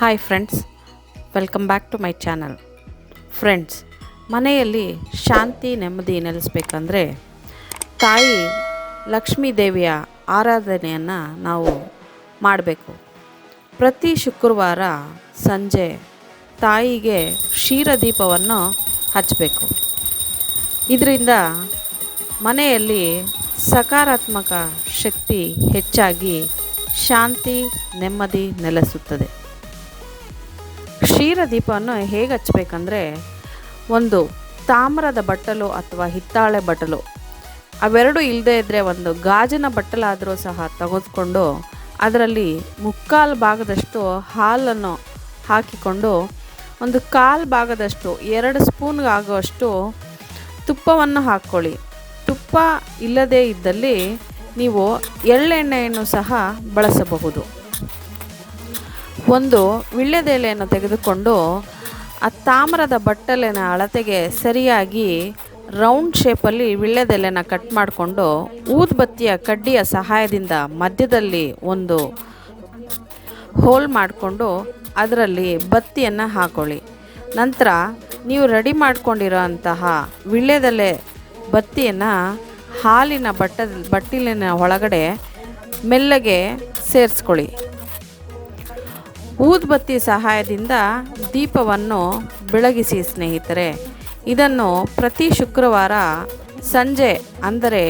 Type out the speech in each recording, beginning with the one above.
Hi friends welcome back to my channel friends ಮನೆಯಲ್ಲಿ ಶಾಂತಿ ನೆಮ್ಮದಿ ನೆಲೆಸ್ಬೇಕಂದ್ರೆ ತಾಯಿ ಲಕ್ಷ್ಮೀ ದೇವಿಯ ಆರಾಧನೆಯನ್ನು ನಾವು ಮಾಡಬೇಕು. ಪ್ರತಿ ಶುಕ್ರವಾರ ಸಂಜೆ ತಾಯಿಗೆ ಕ್ಷೀರದೀಪವನ್ನು ಹಚ್ಚಬೇಕು ಇದರಿಂದ ಮನೆಯಲ್ಲಿ ಸಕಾರಾತ್ಮಕ ಶಕ್ತಿ ಹೆಚ್ಚಾಗಿ ಶಾಂತಿ ನೆಮ್ಮದಿ ನೆಲೆಸುತ್ತದೆ. ಕ್ಷೀರ ದೀಪವನ್ನು ಹೇಗೆ ಹಚ್ಚಬೇಕಂದ್ರೆ ಒಂದು ತಾಮ್ರದ ಬಟ್ಟಲು ಅಥವಾ ಹಿತ್ತಾಳೆ ಬಟ್ಟಲು, ಅವೆರಡು ಇಲ್ಲದೇ ಇದ್ದರೆ ಒಂದು ಗಾಜಿನ ಬಟ್ಟಲಾದರೂ ಸಹ ತೆಗೆದುಕೊಂಡು ಅದರಲ್ಲಿ ಮುಕ್ಕಾಲು ಭಾಗದಷ್ಟು ಹಾಲನ್ನು ಹಾಕಿಕೊಂಡು ಒಂದು ಕಾಲು ಭಾಗದಷ್ಟು, ಎರಡು ಸ್ಪೂನ್ಗಾಗುವಷ್ಟು ತುಪ್ಪವನ್ನು ಹಾಕ್ಕೊಳ್ಳಿ. ತುಪ್ಪ ಇಲ್ಲದೇ ಇದ್ದಲ್ಲಿ ನೀವು ಎಳ್ಳೆಣ್ಣೆಯನ್ನು ಸಹ ಬಳಸಬಹುದು. ಒಂದು ವಿಳ್ಯದೆಲೆಯನ್ನು ತೆಗೆದುಕೊಂಡು ಆ ತಾಮ್ರದ ಬಟ್ಟಲಿನ ಅಳತೆಗೆ ಸರಿಯಾಗಿ ರೌಂಡ್ ಶೇಪಲ್ಲಿ ವಿಳ್ಯದೆಲೆನ ಕಟ್ ಮಾಡಿಕೊಂಡು ಊದ್ಬತ್ತಿಯ ಕಡ್ಡಿಯ ಸಹಾಯದಿಂದ ಮಧ್ಯದಲ್ಲಿ ಒಂದು ಹೋಲ್ ಮಾಡಿಕೊಂಡು ಅದರಲ್ಲಿ ಬತ್ತಿಯನ್ನು ಹಾಕೊಳ್ಳಿ. ನಂತರ ನೀವು ರೆಡಿ ಮಾಡಿಕೊಂಡಿರೋ ಅಂತಹ ವಿಳ್ಯದೆಲೆ ಬತ್ತಿಯನ್ನು ಹಾಲಿನ ಬಟ್ಟ ಬಟ್ಟಿಲಿನ ಒಳಗಡೆ ಮೆಲ್ಲಗೆ ಸೇರಿಸ್ಕೊಳ್ಳಿ. ಊದ್ಬತ್ತಿ ಸಹಾಯದಿಂದ ದೀಪವನ್ನು ಬೆಳಗಿಸಿ ಸ್ನೇಹಿತರೆ. ಇದನ್ನು ಪ್ರತಿ ಶುಕ್ರವಾರ ಸಂಜೆ, ಅಂದರೆ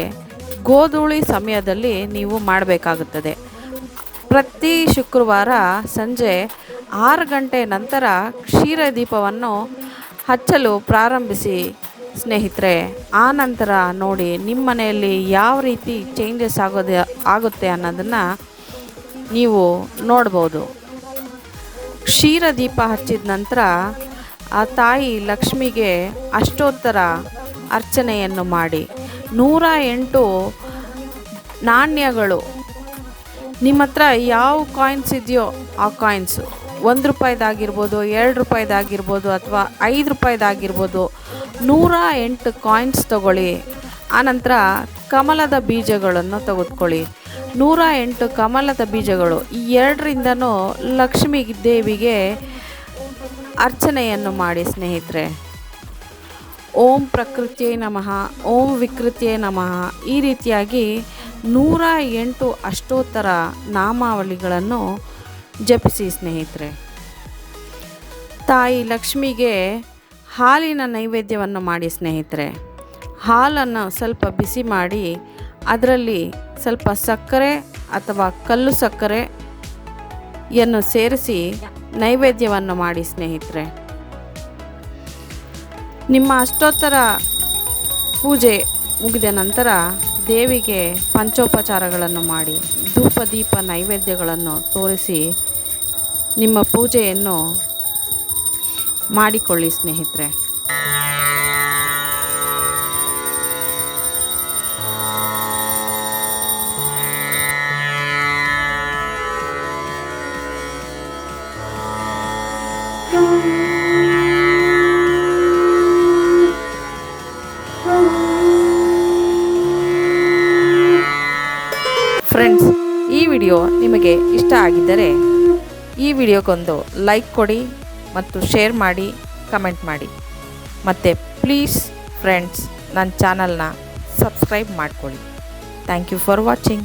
ಗೋಧೂಳಿ ಸಮಯದಲ್ಲಿ ನೀವು ಮಾಡಬೇಕಾಗುತ್ತದೆ. ಪ್ರತಿ ಶುಕ್ರವಾರ ಸಂಜೆ ಆರು ಗಂಟೆ ನಂತರ ಕ್ಷೀರ ದೀಪವನ್ನು ಹಚ್ಚಲು ಪ್ರಾರಂಭಿಸಿ ಸ್ನೇಹಿತರೆ. ಆ ನಂತರ ನೋಡಿ ನಿಮ್ಮ ಮನೆಯಲ್ಲಿ ಯಾವ ರೀತಿ ಚೇಂಜಸ್ ಆಗೋದು, ಆಗುತ್ತೆ ಅನ್ನೋದನ್ನು ನೀವು ನೋಡ್ಬೋದು. ಕ್ಷೀರ ದೀಪ ಹಚ್ಚಿದ ನಂತರ ಆ ತಾಯಿ ಲಕ್ಷ್ಮಿಗೆ ಅಷ್ಟೋತ್ತರ ಅರ್ಚನೆಯನ್ನು ಮಾಡಿ, ನೂರ ಎಂಟು ನಾಣ್ಯಗಳು. ನಿಮ್ಮ ಹತ್ರ ಯಾವ ಕಾಯಿನ್ಸ್ ಇದೆಯೋ ಆ ಕಾಯಿನ್ಸು ಒಂದು ರೂಪಾಯಿದಾಗಿರ್ಬೋದು ಎರಡು ರೂಪಾಯಿದಾಗಿರ್ಬೋದು ಅಥವಾ ಐದು ರೂಪಾಯಿದಾಗಿರ್ಬೋದು ನೂರ ಎಂಟು ಕಾಯಿನ್ಸ್ ತಗೊಳ್ಳಿ. ಆನಂತರ ಕಮಲದ ಬೀಜಗಳನ್ನು ತೆಗೆದುಕೊಳ್ಳಿ. ನೂರ ಎಂಟು ಕಮಲದ ಬೀಜಗಳು. ಈ ಎರಡರಿಂದನೂ ಲಕ್ಷ್ಮೀ ದೇವಿಗೆ ಅರ್ಚನೆಯನ್ನು ಮಾಡಿ ಸ್ನೇಹಿತರೆ. ಓಂ ಪ್ರಕೃತಿಯೇ ನಮಃ, ಓಂ ವಿಕೃತಿಯೇ ನಮಃ. ಈ ರೀತಿಯಾಗಿ ನೂರ ಎಂಟು ಅಷ್ಟೋತ್ತರ ನಾಮಾವಳಿಗಳನ್ನು ಜಪಿಸಿ ಸ್ನೇಹಿತರೆ. ತಾಯಿ ಲಕ್ಷ್ಮಿಗೆ ಹಾಲಿನ ನೈವೇದ್ಯವನ್ನು ಮಾಡಿ ಸ್ನೇಹಿತರೆ. ಹಾಲನ್ನು ಸ್ವಲ್ಪ ಬಿಸಿ ಮಾಡಿ, ಅದರಲ್ಲಿ ಸ್ವಲ್ಪ ಸಕ್ಕರೆ ಅಥವಾ ಕಲ್ಲು ಸಕ್ಕರೆಯನ್ನು ಸೇರಿಸಿ ನೈವೇದ್ಯವನ್ನು ಮಾಡಿ, ಸ್ನೇಹಿತರೆ. ನಿಮ್ಮ ಅಷ್ಟೋತ್ತರ ಪೂಜೆ ಮುಗಿದ ನಂತರ ದೇವಿಗೆ ಪಂಚೋಪಚಾರಗಳನ್ನು ಮಾಡಿ ಧೂಪ ದೀಪ ನೈವೇದ್ಯಗಳನ್ನು ತೋರಿಸಿ ನಿಮ್ಮ ಪೂಜೆಯನ್ನು ಮಾಡಿಕೊಳ್ಳಿ, ಸ್ನೇಹಿತರೆ. ಫ್ರೆಂಡ್ಸ್ ಈ ವಿಡಿಯೋ ನಿಮಗೆ ಇಷ್ಟ ಆಗಿದ್ದರೆ ಈ ವಿಡಿಯೋಗೊಂದು ಲೈಕ್ ಕೊಡಿ ಮತ್ತು ಶೇರ್ ಮಾಡಿ, ಕಮೆಂಟ್ ಮಾಡಿ. ಮತ್ತು ಪ್ಲೀಸ್ ಫ್ರೆಂಡ್ಸ್, ನನ್ನ ಚಾನಲ್ನ ಸಬ್ಸ್ಕ್ರೈಬ್ ಮಾಡ್ಕೊಳ್ಳಿ. Thank you for watching.